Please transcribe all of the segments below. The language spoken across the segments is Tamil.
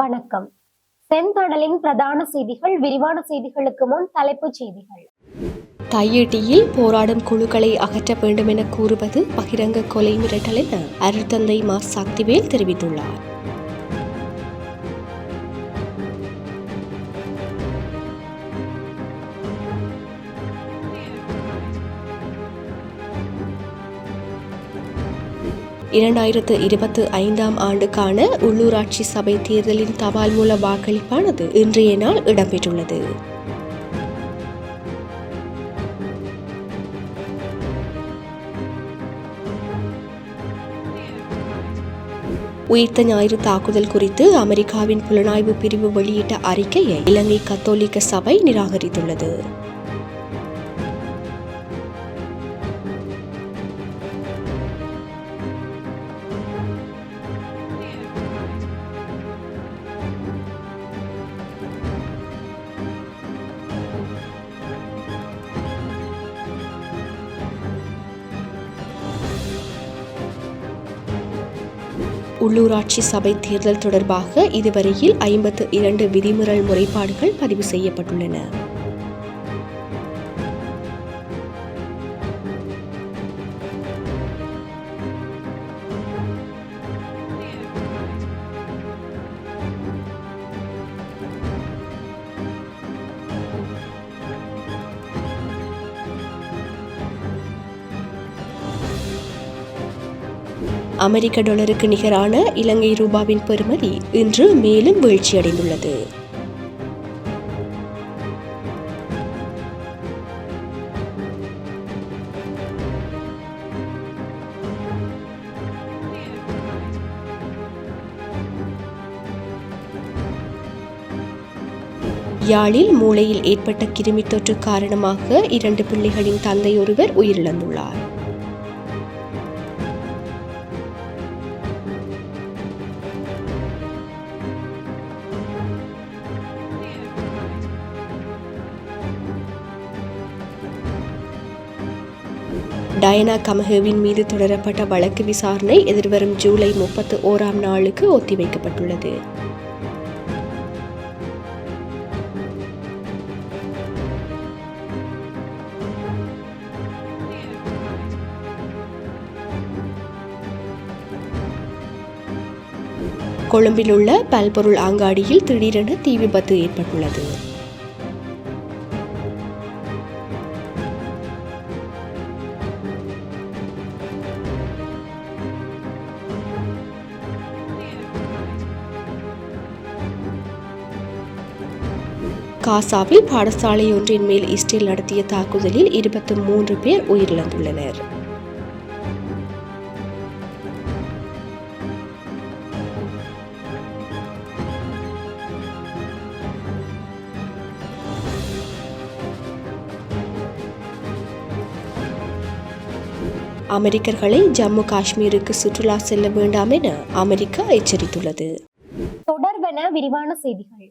வணக்கம். செந்தடலின் பிரதான செய்திகள் விரிவான செய்திகளுக்கு முன் தலைப்புச் செய்திகள். தையிட்டியில் போராடும் குழுக்களை அகற்ற வேண்டும் என கூறுவது பகிரங்க கொலை மிரட்டல் என அருட்தந்தை மா சக்திவேல் தெரிவித்துள்ளார். இரண்டாயிரத்து இருபத்து ஐந்தாம் ஆண்டுக்கான உள்ளூராட்சி சபை தேர்தலின் தபால் மூல வாக்களிப்பானது இன்றைய நாள் இடம்பெற்றுள்ளது. உயிர்த்த ஞாயிறு தாக்குதல் குறித்து அமெரிக்காவின் புலனாய்வு பிரிவு வெளியிட்ட அறிக்கையை இலங்கை கத்தோலிக்க சபை நிராகரித்துள்ளது. உள்ளூராட்சி சபை தேர்தல் தொடர்பாக இதுவரையில் ஐம்பத்து இரண்டு விதிமுறை முறைப்பாடுகள் பதிவு செய்யப்பட்டுள்ளன. அமெரிக்க டாலருக்கு நிகரான இலங்கை ரூபாவின் பெறுமதி இன்று மேலும் வீழ்ச்சியடைந்துள்ளது. யாழில் மூளையில் ஏற்பட்ட கிருமி தொற்று காரணமாக இரண்டு பிள்ளைகளின் தந்தை ஒருவர் உயிரிழந்துள்ளார். டயனா கமஹேவின் மீது தொடரப்பட்ட வழக்கு விசாரணை எதிர்வரும் ஜூலை முப்பத்து ஓராம் நாளுக்கு ஒத்திவைக்கப்பட்டுள்ளது. கொழும்பில் உள்ள பல்பொருள் அங்காடியில் திடீரென தீ விபத்து ஏற்பட்டுள்ளது. காசாவில் பாடசாலை ஒன்றின் மேல் இஸ்ரேல் நடத்திய தாக்குதலில் இருபத்தி மூன்று பேர் உயிரிழந்துள்ளனர். அமெரிக்கர்களை ஜம்மு காஷ்மீருக்கு சுற்றுலா செல்ல வேண்டாம் என அமெரிக்கா எச்சரித்துள்ளது. தொடர்பென விரிவான செய்திகள்.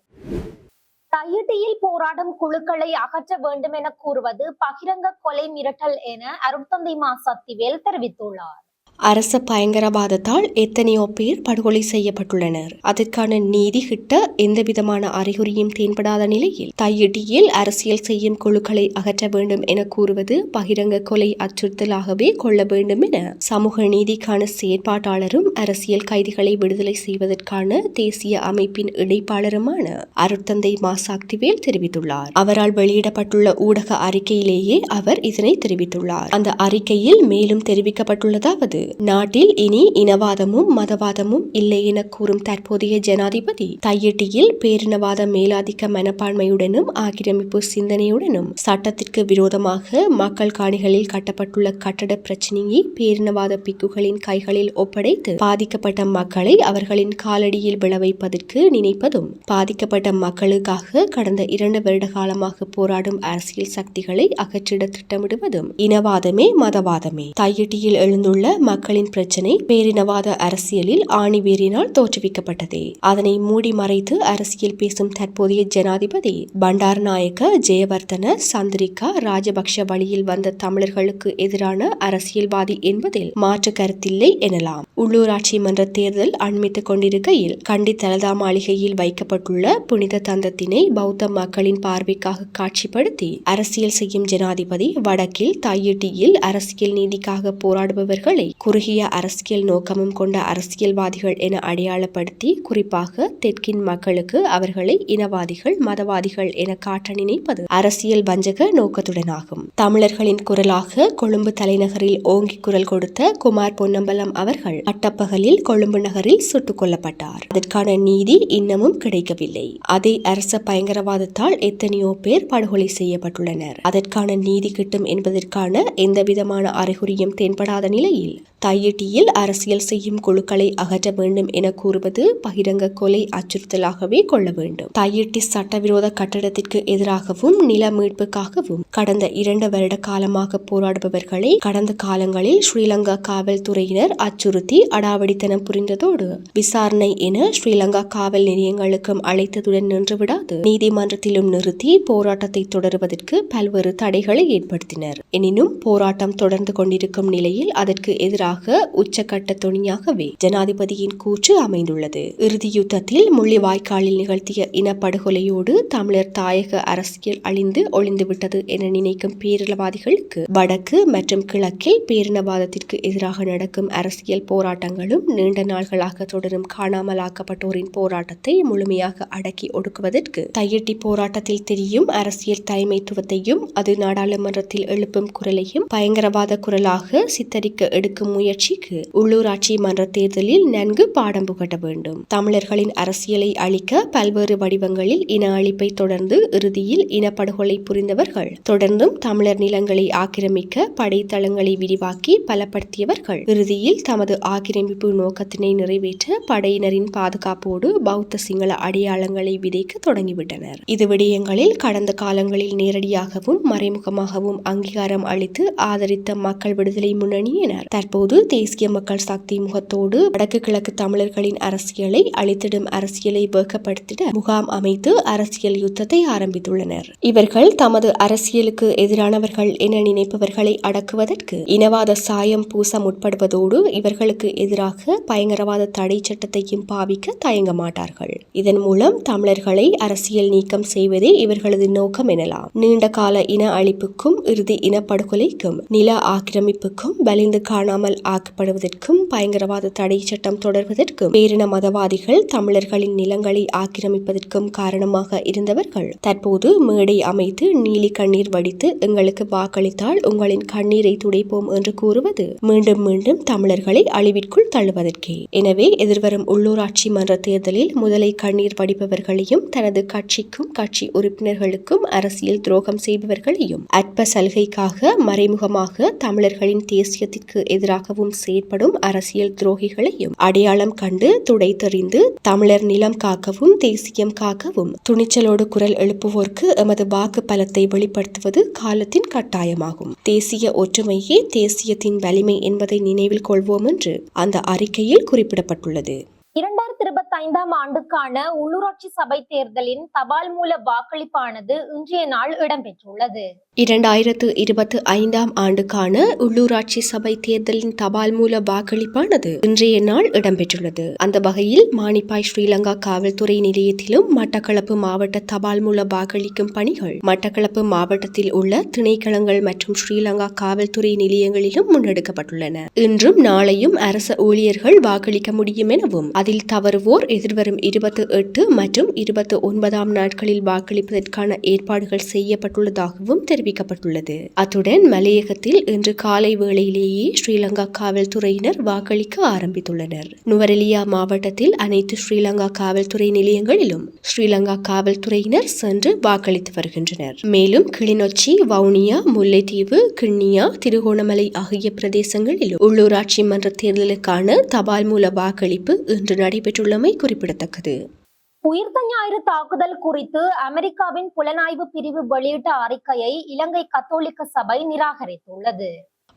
தையிட்டியில் போராடும் குழுக்களை அகற்ற வேண்டும் என கூறுவது பகிரங்க கொலை மிரட்டல் என அருட்தந்தை மா சக்திவேல் தெரிவித்துள்ளார். அரச பயங்கரவாதத்தால் எத்தனையோ பேர் படுகொலை செய்யப்பட்டுள்ளனர். அதற்கான நீதி கிட்ட எந்தவிதமான அறிகுறியும் தென்படாத நிலையில் தையிட்டியில் அரசியல் செய்யும் குழுக்களை அகற்ற வேண்டும் என கூறுவது பகிரங்க கொலை அச்சுறுத்தலாகவே கொள்ள வேண்டும் என சமூக நீதிக்கான செயற்பாட்டாளரும் அரசியல் கைதிகளை விடுதலை செய்வதற்கான தேசிய அமைப்பின் இணைப்பாளருமான அருட்தந்தை மாசாக்திவேல் தெரிவித்துள்ளார். அவரால் வெளியிடப்பட்டுள்ள ஊடக அறிக்கையிலேயே அவர் இதனை தெரிவித்துள்ளார். அந்த அறிக்கையில் மேலும் தெரிவிக்கப்பட்டுள்ளதாவது நாட்டில் இனி இனவாதமும் மதவாதமும் இல்லை என கூறும் தற்போதைய ஜனாதிபதி தையட்டியில் பேரினவாத மேலாதிக்க மனப்பான்மையுடனும் ஆக்கிரமிப்பு சிந்தனையுடனும் சட்டத்திற்கு விரோதமாக மக்கள் காணிகளில் கட்டப்பட்டுள்ள கட்டட பிரச்சினையை பேரினவாத பிக்குகளின் கைகளில் ஒப்படைத்து பாதிக்கப்பட்ட மக்களை அவர்களின் காலடியில் விளவைப்பதற்கு நினைப்பதும் பாதிக்கப்பட்ட மக்களுக்காக கடந்த இரண்டு வருட காலமாக போராடும் அரசியல் சக்திகளை அகற்றிட திட்டமிடுவதும் இனவாதமே மதவாதமே. தையட்டியில் எழுந்துள்ள மக்களின் பிரச்சினை பேரினவாத அரசியலில் ஆணிவேரினால் தோற்றுவிக்கப்பட்டது. அதனை மூடி மறைத்து அரசியல் பேசும் தற்போதைய ஜனாதிபதி பண்டாரநாயக்க ஜெயவர்தன சந்திரிகா ராஜபக்ஷ வழியில் வந்த தமிழர்களுக்கு எதிரான அரசியல்வாதி என்பதில் மாற்று கருத்தில்லை எனலாம். உள்ளூராட்சி மன்ற தேர்தல் அண்மித்துக் கொண்டிருக்கையில் கண்டி தலதா மாளிகையில் வைக்கப்பட்டுள்ள புனித தந்தத்தினை பௌத்த மக்களின் பார்வைக்காக காட்சிப்படுத்தி அரசியல் செய்யும் ஜனாதிபதி வடக்கில் தையிட்டியில் அரசியல் நீதிக்காக போராடுபவர்களை குறுகிய அரசியல் நோக்கமும் கொண்ட அரசியல்வாதிகள் என அடையாளப்படுத்தி குறிப்பாக தெற்கின் மக்களுக்கு அவர்களை இனவாதிகள் மதவாதிகள் என காட்ட நினைப்பது அரசியல் வஞ்சக நோக்கத்துடனாகும். தமிழர்களின் குரலாக கொழும்பு தலைநகரில் ஓங்கி குரல் கொடுத்த குமார் பொன்னம்பலம் அவர்கள் அட்டப்பகலில் கொழும்பு நகரில் சுட்டுக் கொல்லப்பட்டார். அதற்கான நீதி இன்னமும் கிடைக்கவில்லை. அதே அரச பயங்கரவாதத்தால் எத்தனையோ பேர் படுகொலை செய்யப்பட்டுள்ளனர். அதற்கான நீதி கிட்டும் என்பதற்கான எந்தவிதமான அறிகுறியும் தென்படாத நிலையில் தையிட்டியில் அரசியல் செய்யும் குழுக்களை அகற்ற வேண்டும் என கூறுவது பகிரங்க கொலை அச்சுறுத்தலாகவே கொள்ள வேண்டும். தையிட்டி சட்டவிரோத கட்டடத்திற்கு எதிராகவும் நில மீட்புக்காகவும் கடந்த இரண்டு வருட காலமாக போராடுபவர்களை கடந்த காலங்களில் ஸ்ரீலங்கா காவல்துறையினர் அச்சுறுத்தி அடாவடித்தனம் புரிந்ததோடு விசாரணை என ஸ்ரீலங்கா காவல் நிலையங்களுக்கும் அழைத்ததுடன் நின்றுவிடாது. நீதிமன்றத்திலும் நிறுத்தி போராட்டத்தை தொடருவதற்கு பல்வேறு தடைகளை ஏற்படுத்தினர். எனினும் போராட்டம் தொடர்ந்து கொண்டிருக்கும் நிலையில் அதற்கு எதிராக உச்சக்கட்ட துணியாகவே ஜனாதிபதியின் கூற்று அமைந்துள்ளது. இறுதி யுத்தத்தில் முள்ளிவாய்க்காலில் நிகழ்த்திய இனப்படுகொலையோடு தமிழர் தாயக அரசியல் அழிந்து ஒளிந்துவிட்டது என நினைக்கும் பேரினவாதிகளுக்கு வடக்கு மற்றும் கிழக்கில் பேரினவாதத்திற்கு எதிராக நடக்கும் அரசியல் போராட்டங்களும் நீண்ட நாள்களாக தொடரும் காணாமலாக்கப்பட்டோரின் போராட்டத்தை முழுமையாக அடக்கி ஒடுக்குவதற்கு தையட்டி போராட்டத்தில் தெரியும் அரசியல் தலைமைத்துவத்தையும் அது நாடாளுமன்றத்தில் எழுப்பும் குரலையும் பயங்கரவாத குரலாக சித்தரிக்க எடுக்கும் முயற்சிக்கு உள்ளூராட்சி மன்ற தேர்தலில் நன்கு பாடம் புகட்ட வேண்டும். தமிழர்களின் அரசியலை அழிக்க பல்வேறு வடிவங்களில் இன அழிப்பை தொடர்ந்து இறுதியில் இனப்படுகொலை புரிந்தவர்கள் தொடர்ந்தும் தமிழர் நிலங்களை ஆக்கிரமிக்க படைத்தளங்களை விரிவாக்கி பலப்படுத்தியவர்கள். இறுதியில் தமது ஆக்கிரமிப்பு நோக்கத்தினை நிறைவேற்ற படையினரின் பாதுகாப்போடு பௌத்த சிங்கள அடையாளங்களை விதைக்க தொடங்கிவிட்டனர். இது விடயங்களில் கடந்த காலங்களில் நேரடியாகவும் மறைமுகமாகவும் அங்கீகாரம் அளித்து ஆதரித்த மக்கள் விடுதலை முன்னணியினர் தற்போது தேசிய மக்கள் சக்தி முகத்தோடு வடக்கு கிழக்கு தமிழர்களின் அரசியலை அழித்திடும் அரசியலை வேகப்படுத்திட முகாம் அமைத்து அரசியல் யுத்தத்தை ஆரம்பித்துள்ளனர். இவர்கள் தமது அரசியலுக்கு எதிரானவர்கள் என நினைப்பவர்களை அடக்குவதற்கு இனவாத சாயம் பூச முற்படுவதோடு இவர்களுக்கு எதிராக பயங்கரவாத தடை சட்டத்தையும் பாவிக்க தயங்க மாட்டார்கள். இதன் மூலம் தமிழர்களை அரசியல் நீக்கம் செய்வதே இவர்களது நோக்கம் எனலாம். நீண்ட கால இன அழிப்புக்கும் இறுதி இனப்படுகொலைக்கும் நில ஆக்கிரமிப்புக்கும் வலிந்து காணாமல் ஆக்கப்படுவதற்கும் பயங்கரவாத தடை சட்டம் தொடர்வதற்கும் பேரின மதவாதிகள் தமிழர்களின் நிலங்களை ஆக்கிரமிப்பதற்கும் காரணமாக இருந்தவர்கள். தற்போது மேடை அமைத்து நீலி கண்ணீர் வடித்து எங்களுக்கு வாக்களித்தால் உங்களின் கண்ணீரை துடைப்போம் என்று கூறுவது மீண்டும் மீண்டும் தமிழர்களை அழிவிற்குள் தள்ளுவதற்கே. எனவே எதிர்வரும் உள்ளூராட்சி மன்ற தேர்தலில் முதலை கண்ணீர் வடிப்பவர்களையும் தனது கட்சிக்கும் கட்சி உறுப்பினர்களுக்கும் அரசியல் துரோகம் செய்பவர்களையும் அற்ப சலுகைக்காக மறைமுகமாக தமிழர்களின் தேசியத்திற்கு எதிராக எதிராகவும் செயற்படும் அரசியல் துரோகிகளையும் அடையாளம் கண்டு துடைத்தெறிந்து தமிழர் நிலம் காக்கவும் தேசியம் காக்கவும் துணிச்சலோடு குரல் எழுப்புவோர்க்கு எமது வாக்கு பலத்தை வெளிப்படுத்துவது காலத்தின் கட்டாயமாகும். தேசிய ஒற்றுமையே தேசியத்தின் வலிமை என்பதை நினைவில் கொள்வோம் என்று அந்த அறிக்கையில் குறிப்பிடப்பட்டுள்ளது. இரண்டாயிரத்தி இருபத்தி ஐந்தாம் ஆண்டுக்கான உள்ளூராட்சி சபை தேர்தலின் தபால் மூல வாக்களிப்பானது இன்றைய நாள் இடம்பெற்றுள்ளது. இரண்டாயிரத்து இருபத்தி ஐந்தாம் ஆண்டுக்கான உள்ளூராட்சி சபை தேர்தலின் தபால் மூல வாக்களிப்பானது இன்றைய நாள் இடம்பெற்றுள்ளது. அந்த வகையில் மானிப்பாய் ஸ்ரீலங்கா காவல்துறை நிலையத்திலும் மட்டக்களப்பு மாவட்ட தபால் மூல வாக்களிக்கும் பணிகள் மட்டக்களப்பு மாவட்டத்தில் உள்ள திணைக்களங்கள் மற்றும் ஸ்ரீலங்கா காவல்துறை நிலையங்களிலும் முன்னெடுக்கப்பட்டுள்ளன. இன்றும் நாளையும் அரச ஊழியர்கள் வாக்களிக்க முடியும் எனவும் அதில் தவறுவோர் எதிர்வரும் இருபத்தி எட்டு மற்றும் இருபத்தி ஒன்பதாம் நாட்களில் வாக்களிப்பதற்கான ஏற்பாடுகள் செய்யப்பட்டுள்ளதாகவும் தெரிவிக்கப்பட்டுள்ளது. அத்துடன் மலையகத்தில் இன்று காலை வேளையிலேயே ஸ்ரீலங்கா காவல்துறையினர் வாக்களிக்க ஆரம்பித்துள்ளனர். நுவரெலியா மாவட்டத்தில் அனைத்து ஸ்ரீலங்கா காவல்துறை நிலையங்களிலும் ஸ்ரீலங்கா காவல்துறையினர் சென்று வாக்களித்து வருகின்றனர். மேலும் கிளிநொச்சி வவுனியா முல்லைத்தீவு கிண்ணியா திருகோணமலை ஆகிய பிரதேசங்களிலும் உள்ளூராட்சி மன்ற தேர்தலுக்கான தபால் மூல வாக்களிப்பு இன்று நடைபெற்றுள்ளமை குறிப்பிடத்தக்கது. உயிர்த்த ஞாயிறு தாக்குதல் குறித்து அமெரிக்காவின் புலனாய்வு பிரிவு வெளியிட்ட அறிக்கையை இலங்கை கத்தோலிக்க சபை நிராகரித்துள்ளது.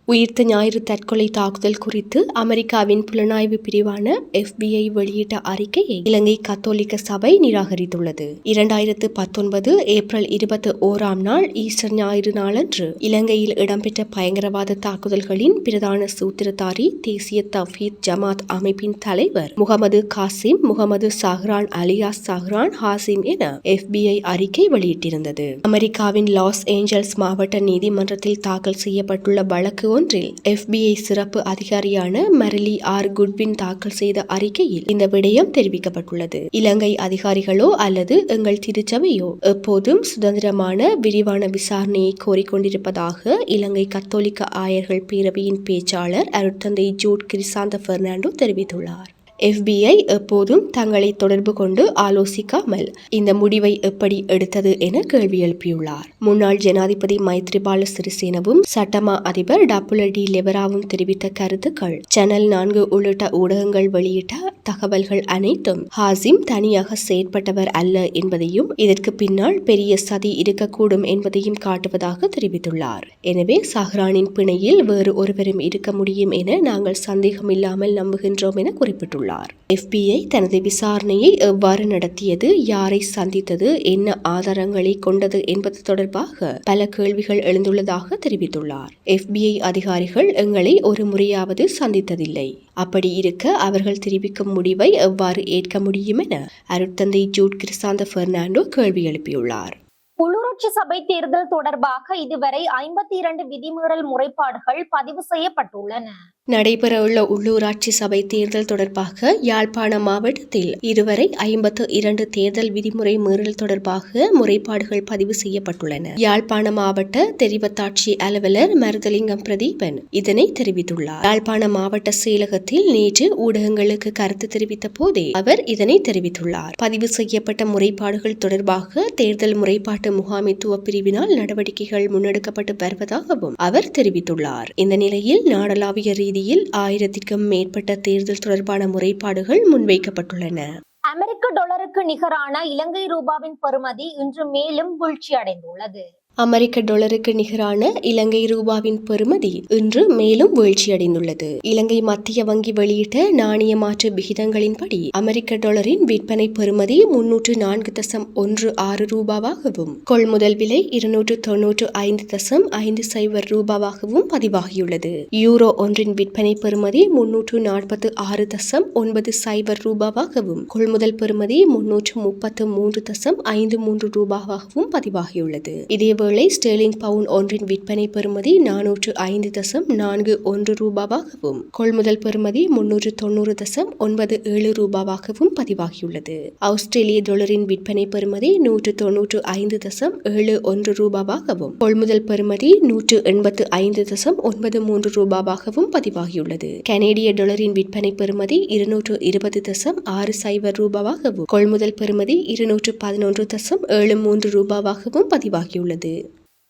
உயிர்த்த ஞாயிறு தற்கொலை தாக்குதல் குறித்து அமெரிக்காவின் புலனாய்வு பிரிவான எஃபிஐ வெளியிட்ட அறிக்கையை இலங்கை கத்தோலிக்க சபை நிராகரித்துள்ளது. இரண்டாயிரத்து பத்தொன்பது ஏப்ரல் இருபத்தி ஓராம் நாள் ஈஸ்டர் ஞாயிறு நாளன்று இலங்கையில் இடம்பெற்ற பயங்கரவாத தாக்குதல்களின் பிரதான சூத்திரதாரி தேசிய தஃபீத் ஜமாத் அமைப்பின் தலைவர் முகமது காசிம் முகமது சஹ்ரான் அலியாஸ் சஹ்ரான் ஹாசிம் என எஃபிஐ அறிக்கை வெளியிட்டிருந்தது. அமெரிக்காவின் லாஸ் ஏஞ்சல்ஸ் மாவட்ட நீதிமன்றத்தில் தாக்கல் செய்யப்பட்டுள்ள வழக்கு ஒன்றில் எஃபிஐ சிறப்பு அதிகாரியான மரலி ஆர் குட்வின் தாக்கல் செய்த அறிக்கையில் இந்த விடயம் தெரிவிக்கப்பட்டுள்ளது. இலங்கை அதிகாரிகளோ அல்லது எங்கள் திருச்சபையோ எப்போதும் சுதந்திரமான விரிவான விசாரணையை கோரிக்கொண்டிருப்பதாக இலங்கை கத்தோலிக்க ஆயர்கள் பேரவையின் பேச்சாளர் அருட்தந்தை ஜூட் கிரிசாந்த பெர்னாண்டோ தெரிவித்துள்ளார். எஃபிஐ எப்போதும் தங்களை தொடர்பு கொண்டு ஆலோசிக்காமல் இந்த முடிவை எப்படி எடுத்தது என கேள்வி எழுப்பியுள்ளார். முன்னாள் ஜனாதிபதி மைத்ரிபால சிறிசேனவும் சட்டமா அதிபர் டபுள் டி லெவராவும் தெரிவித்த கருத்துக்கள் சேனல் நான்கு உள்ளிட்ட ஊடகங்கள் வெளியிட்ட தகவல்கள் அனைத்தும் ஹாசிம் தனியாக செயற்பட்டவர் அல்ல என்பதையும் இதற்கு பின்னால் பெரிய சதி இருக்கக்கூடும் என்பதையும் காட்டுவதாக தெரிவித்துள்ளார். எனவே சஹ்ரானின் பிணையில் வேறு ஒருவரும் இருக்க முடியும் என நாங்கள் சந்தேகமில்லாமல் நம்புகின்றோம் என குறிப்பிட்டுள்ளார். கூறியுள்ளார் எஃபிஐ தனது விசாரணையை எவ்வாறு நடத்தியது யாரை சந்தித்தது என்ன ஆதாரங்களை கொண்டது என்பது தொடர்பாக பல கேள்விகள் எழுந்துள்ளதாக தெரிவித்துள்ளார். எஃபிஐ அதிகாரிகள் எங்களை ஒரு முறையாவது சந்தித்ததில்லை. அப்படி இருக்க அவர்கள் தெரிவிக்கும் முடிவை எவ்வாறு ஏற்க முடியும் என அருட்தந்தை ஜூட் கிறிஸ்தாந்த பெர்னாண்டோ கேள்வி எழுப்பியுள்ளார். உள்ளூராட்சி சபை தேர்தல் தொடர்பாக இதுவரை ஐம்பத்தி இரண்டு விதிமீறல் முறைப்பாடுகள் பதிவு செய்யப்பட்டுள்ளன. நடைபெறவுள்ள உள்ளூராட்சி சபை தேர்தல் தொடர்பாக யாழ்ப்பாண மாவட்டத்தில் இதுவரை ஐம்பத்து இரண்டு தேர்தல் விதிமுறை மீறல் தொடர்பாக முறைப்பாடுகள் பதிவு செய்யப்பட்டுள்ளன. யாழ்ப்பாண மாவட்ட தெரிவத்தாட்சி அலுவலர் மருதலிங்கம் பிரதீபன் இதனை தெரிவித்துள்ளார். யாழ்ப்பாண மாவட்ட செயலகத்தில் நேற்று ஊடகங்களுக்கு கருத்து தெரிவித்த போதே அவர் இதனை தெரிவித்துள்ளார். பதிவு செய்யப்பட்ட முறைப்பாடுகள் தொடர்பாக தேர்தல் முறைப்பாட்டு முகாமைத்துவ பிரிவினால் நடவடிக்கைகள் முன்னெடுக்கப்பட்டு வருவதாகவும் அவர் தெரிவித்துள்ளார். இந்த நிலையில் நாடளாவிய ரீதியில் ஆயிரத்திற்கும் மேற்பட்ட தேர்தல் தொடர்பான முறைப்பாடுகள் முன்வைக்கப்பட்டுள்ளன. அமெரிக்க டாலருக்கு நிகரான இலங்கை ரூபாவின் பெறுமதி இன்று மேலும் வீழ்ச்சி அடைந்துள்ளது அமெரிக்க டாலருக்கு நிகரான இலங்கை ரூபாவின் பெறுமதி இன்று மேலும் வீழ்ச்சியடைந்துள்ளது. இலங்கை மத்திய வங்கி வெளியிட்ட நாணய மாற்று விகிதங்களின்படி அமெரிக்க டாலரின் விற்பனை பெறுமதி முன்னூற்று நான்கு தசம் ஒன்று ஆறு ரூபாவாகவும் கொள்முதல் விலை இருநூற்று தொன்னூற்று ஐந்து தசம் ஐந்து சைபர் ரூபாவாகவும் பதிவாகியுள்ளது. யூரோ ஒன்றின் விற்பனை பெறுமதி முன்னூற்று நாற்பத்து ஆறு தசம் ஒன்பது சைபர் ரூபாவாகவும் கொள்முதல் பெறுமதி முன்னூற்று முப்பத்து மூன்று தசம் ஐந்து மூன்று ரூபாவாகவும் பதிவாகியுள்ளது. இதே இதேவேளை ஸ்டெர்லிங் பவுண்ட் ஒன்றின் விற்பனை பெறுமதி நானூற்று ஐந்து தசம் நான்கு ஒன்று ரூபாவாகவும் கொள்முதல் பெறுமதி முன்னூற்று தொண்ணூறு தசம் ஒன்பது ஏழு ரூபாவாகவும் பதிவாகியுள்ளது. ஆஸ்திரேலிய டாலரின் விற்பனை பெறுமதி நூற்று தொன்னூற்று ஐந்து தசம் ஏழு ஒன்று ரூபாவாகவும் கொள்முதல் பெறுமதி நூற்று எண்பத்து ஐந்து தசம் ஒன்பது மூன்று ரூபாவாகவும் பதிவாகியுள்ளது. கனேடிய டாலரின் விற்பனை பெறுமதி இருநூற்று இருபது தசம் ஆறு சைபர் ரூபாவாகவும் கொள்முதல் பெறுமதி இருநூற்று பதினொன்று தசம் ஏழு மூன்று ரூபாவாகவும் பதிவாகியுள்ளது.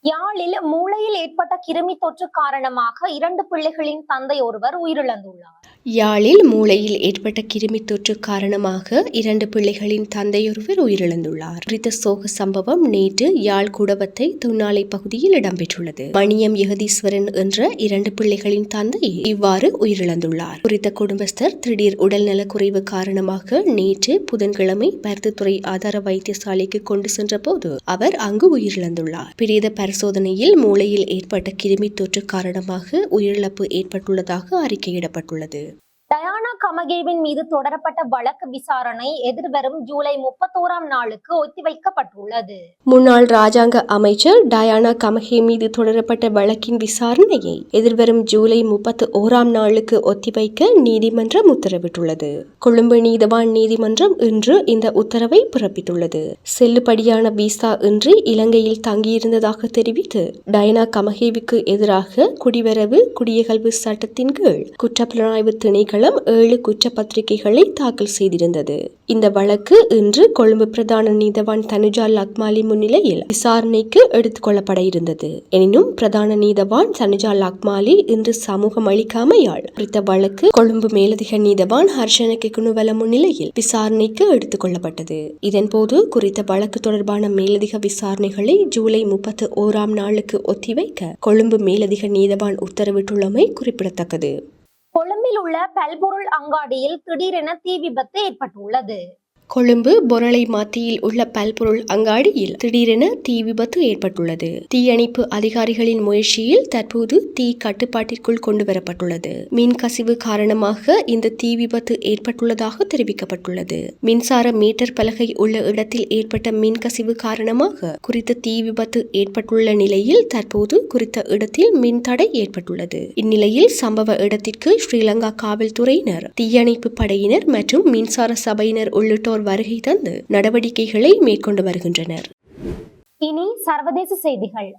யாழில் மூளையில் ஏற்பட்ட கிருமி தொற்று காரணமாக இரண்டு பிள்ளைகளின் தந்தை ஒருவர் உயிரிழந்துள்ளார். யாழில் மூளையில் ஏற்பட்ட கிருமி தொற்று காரணமாக இரண்டு பிள்ளைகளின் தந்தையொருவர் உயிரிழந்துள்ளார். குறித்த சோக சம்பவம் நேற்று யாழ் குடவத்தை துணாலை பகுதியில் இடம்பெற்றுள்ளது. மணியம் யகதீஸ்வரன் என்ற இரண்டு பிள்ளைகளின் தந்தை இவ்வாறு உயிரிழந்துள்ளார். குறித்த குடும்பஸ்தர் திடீர் உடல்நல குறைவு காரணமாக நேற்று புதன்கிழமை பருத்துத்துறை ஆதார வைத்தியசாலைக்கு கொண்டு சென்ற போது அவர் அங்கு உயிரிழந்துள்ளார். பிரேத பரிசோதனையில் மூளையில் ஏற்பட்ட கிருமி தொற்று காரணமாக உயிரிழப்பு ஏற்பட்டுள்ளதாக அறிக்கையிடப்பட்டுள்ளது. டயானா கமகேவின் மீது தொடரப்பட்ட வழக்கு விசாரணை எதிர்வரும் ஜூலை முப்பத்தோராம் நாளுக்கு ஒத்திவைக்கப்பட்டுள்ளது. முன்னாள் ராஜாங்க அமைச்சர் டயானா கமகே மீது தொடரப்பட்ட வழக்கின் விசாரணையை எதிர்வரும் ஜூலை முப்பத்து ஓராம் நாளுக்கு ஒத்திவைக்க நீதிமன்றம் உத்தரவிட்டுள்ளது. கொழும்பு நீதவான் நீதிமன்றம் இன்று இந்த உத்தரவை பிறப்பித்துள்ளது. செல்லுபடியான விசா இன்றி இலங்கையில் தங்கியிருந்ததாக தெரிவித்து டயனா கமகேவுக்கு எதிராக குடிவரவு குடியகல்வு சட்டத்தின் கீழ் குற்றப்புலனாய்வு திணைக்களம் நீதிமன்றம் ஏழு குற்றப்பத்திரிகைகளை தாக்கல் செய்திருந்தது. இந்த வழக்கு இன்று கொழும்பு பிரதான நீதவான் தனுஜா லக்மாலி முன்னிலையில் விசாரணைக்கு எடுத்துக்கொள்ளப்பட இருந்தது. எனினும் பிரதான நீதவான் தனுஜா லக்மாலி இன்று சமூகம் அளிக்காமையால் குறித்த வழக்கு கொழும்பு மேலதிக நீதவான் ஹர்ஷனக்கு குணுவல முன்னிலையில் விசாரணைக்கு எடுத்துக் கொள்ளப்பட்டது இதன்போது குறித்த வழக்கு தொடர்பான மேலதிக விசாரணைகளை ஜூலை முப்பத்தி ஓராம் நாளுக்கு ஒத்திவைக்க கொழும்பு மேலதிக நீதவான் உத்தரவிட்டுள்ளமை குறிப்பிடத்தக்கது. கொழும்பில் உள்ள பல்பொருள் அங்காடியில் திடீரென தீ விபத்து ஏற்பட்டுள்ளது. கொழும்பு பொரளை மாத்தியில் உள்ள பல்பொருள் அங்காடியில் திடீரென தீ விபத்து ஏற்பட்டுள்ளது. தீயணைப்பு அதிகாரிகளின் முயற்சியில் தற்போது தீ கட்டுப்பாட்டிற்குள் கொண்டு வரப்பட்டுள்ளது மின் கசிவு காரணமாக இந்த தீ விபத்து ஏற்பட்டுள்ளதாக தெரிவிக்கப்பட்டுள்ளது. மின்சார மீட்டர் பலகை உள்ள இடத்தில் ஏற்பட்ட மின் கசிவு காரணமாக குறித்த தீ விபத்து ஏற்பட்டுள்ள நிலையில் தற்போது குறித்த இடத்தில் மின் தடை ஏற்பட்டுள்ளது. இந்நிலையில் சம்பவ இடத்திற்கு ஸ்ரீலங்கா காவல்துறையினர் தீயணைப்பு படையினர் மற்றும் மின்சார சபையினர் உள்ளிட்டோர் வருகை தந்து நடவடிக்கைகளை மேற்கொண்டு வருகின்றனர். இனி சர்வதேச செய்திகள்.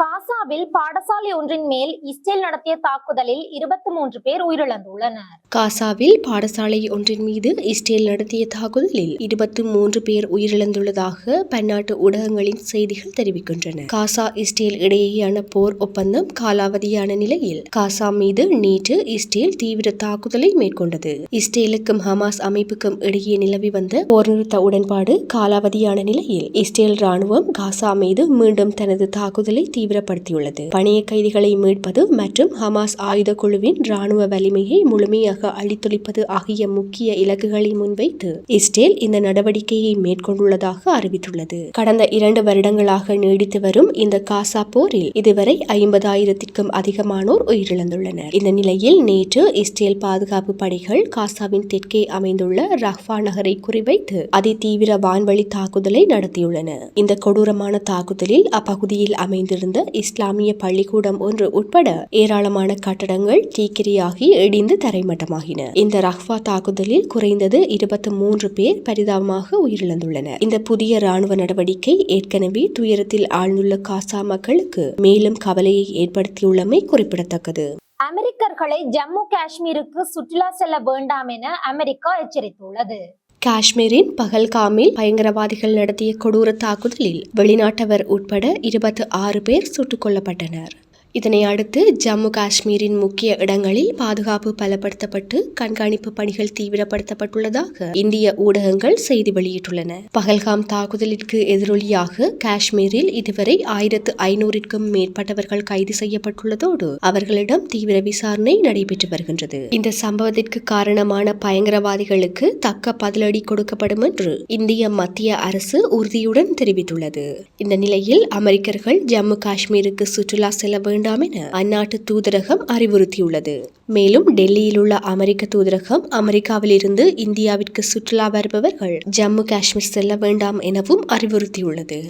காசாவில் பாடசாலை ஒன்றின் மேல் இஸ்ரேல் நடத்திய தாக்குதலில் இருபத்தி மூன்று பேர் உயிரிழந்துள்ளனர். காசாவில் பாடசாலை ஒன்றின் மீது இஸ்ரேல் நடத்திய தாக்குதலில் இருபத்தி மூன்று பேர் உயிரிழந்துள்ளதாக பன்னாட்டு ஊடகங்களின் செய்திகள் தெரிவிக்கின்றன. காசா இஸ்ரேல் இடையேயான போர் ஒப்பந்தம் காலாவதியான நிலையில் காசா மீது நேற்று இஸ்ரேல் தீவிர தாக்குதலை மேற்கொண்டது. இஸ்ரேலுக்கும் ஹமாஸ் அமைப்புக்கும் இடையே நிலவி வந்த போர் நிறுத்த உடன்பாடு காலாவதியான நிலையில் இஸ்ரேல் ராணுவம் காசா மீது மீண்டும் தனது தாக்குதலை தீவிரப்படுத்தியுள்ளது. பணிய கைதிகளை மீட்பது மற்றும் ஹமாஸ் ஆயுத குழுவின் ராணுவ வலிமையை முழுமையாக அழித்தொழிப்பது ஆகிய முக்கிய இலக்குகளை முன்வைத்து இஸ்ரேல் இந்த நடவடிக்கையை மேற்கொண்டுள்ளதாக அறிவித்துள்ளது. கடந்த இரண்டு வருடங்களாக நீடித்து வரும் இந்த காசா போரில் இதுவரை ஐம்பதாயிரத்திற்கும் அதிகமானோர் உயிரிழந்துள்ளனர். இந்த நிலையில் நேற்று இஸ்ரேல் பாதுகாப்பு படைகள் காசாவின் தெற்கே அமைந்துள்ள ரஃபா நகரை குறிவைத்து அதிதீவிர வான்வழி தாக்குதலை நடத்தியுள்ளன. இந்த கொடூரமான தாக்குதலில் அப்பகுதியில் அமைந்திருந்த இஸ்லாமிய பள்ளிக்கூடம் ஒன்று உட்பட ஏராளமான கட்டடங்கள் தீக்கிரியாகி இடிந்து தரைமட்டமாகின. இந்த ரஹ்வா தாக்குதலில் குறைந்தது இருபத்தி மூன்று பேர் பரிதாபமாக உயிரிழந்துள்ளனர். இந்த புதிய ராணுவ நடவடிக்கை ஏற்கனவே துயரத்தில் ஆழ்ந்துள்ள காசா மக்களுக்கு மேலும் கவலையை ஏற்படுத்தியுள்ளமை குறிப்பிடத்தக்கது. அமெரிக்கர்களை ஜம்மு காஷ்மீருக்கு சுற்றுலா செல்ல வேண்டாம் என அமெரிக்கா எச்சரித்துள்ளது. காஷ்மீரின் பகல்காமில் பயங்கரவாதிகள் நடத்திய கொடூர தாக்குதலில் வெளிநாட்டவர் உட்பட இருபத்தி ஆறு பேர் சுட்டுக் கொல்லப்பட்டனர். இதனை அடுத்து ஜம்மு காஷ்மீரின் முக்கிய இடங்களில் பாதுகாப்பு பலப்படுத்தப்பட்டு கண்காணிப்பு பணிகள் தீவிரப்படுத்தப்பட்டுள்ளதாக இந்திய ஊடகங்கள் செய்தி வெளியிட்டுள்ளன. பகல்காம் தாக்குதலிற்கு எதிரொலியாக காஷ்மீரில் இதுவரை ஆயிரத்து ஐநூறிற்கும் மேற்பட்டவர்கள் கைது செய்யப்பட்டுள்ளதோடு அவர்களிடம் தீவிர விசாரணை நடைபெற்று வருகின்றது. இந்த சம்பவத்திற்கு காரணமான பயங்கரவாதிகளுக்கு தக்க பதிலடி கொடுக்கப்படும் என்று இந்திய மத்திய அரசு உறுதியுடன் தெரிவித்துள்ளது. இந்த நிலையில் அமெரிக்கர்கள் ஜம்மு காஷ்மீருக்கு சுற்றுலா செல்ல வேண்டாம் என அந்நாட்டு தூதரகம் அறிவுறுத்தியுள்ளது. மேலும் டெல்லியில் உள்ள அமெரிக்க தூதரகம் அமெரிக்காவிலிருந்து இந்தியாவிற்கு சுற்றுலா வருபவர்கள் ஜம்மு காஷ்மீர் செல்ல வேண்டாம் எனவும் அறிவுறுத்தியுள்ளது.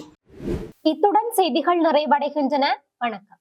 இத்துடன் செய்திகள் நிறைவடைகின்றன. வணக்கம்.